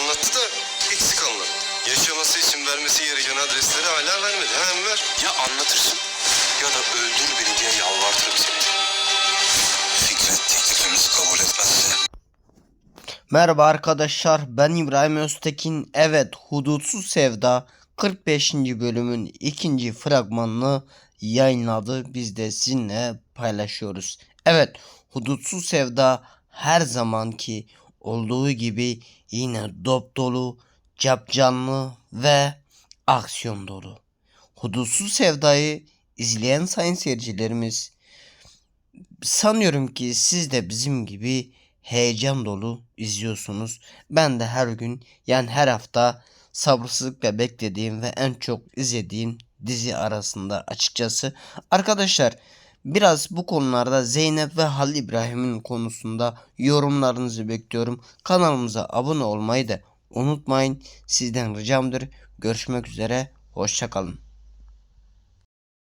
anlattı da eksik anlattı. Yaşaması için vermesi gereken adresleri hala vermedi. Hemen ver. Ya anlatırsın ya da öldür beni diye yalvartırım seni. Fikret teklifimizi kabul etmezse. Merhaba arkadaşlar ben İbrahim Öztekin. Evet Hudutsuz Sevda 45. bölümün ikinci fragmanını yayınladı. Biz de sizinle paylaşıyoruz. Evet Hudutsuz Sevda her zamanki olduğu gibi yine dop dolu, capcanlı ve aksiyon dolu. Hudutsuz Sevda'yı izleyen sayın seyircilerimiz sanıyorum ki siz de bizim gibi heyecan dolu izliyorsunuz. Ben de her gün yani her hafta sabırsızlıkla beklediğim ve en çok izlediğim dizi arasında açıkçası. Arkadaşlar biraz bu konularda Zeynep ve Halil İbrahim'in konusunda yorumlarınızı bekliyorum. Kanalımıza abone olmayı da unutmayın. Sizden ricamdır. Görüşmek üzere. Hoşçakalın.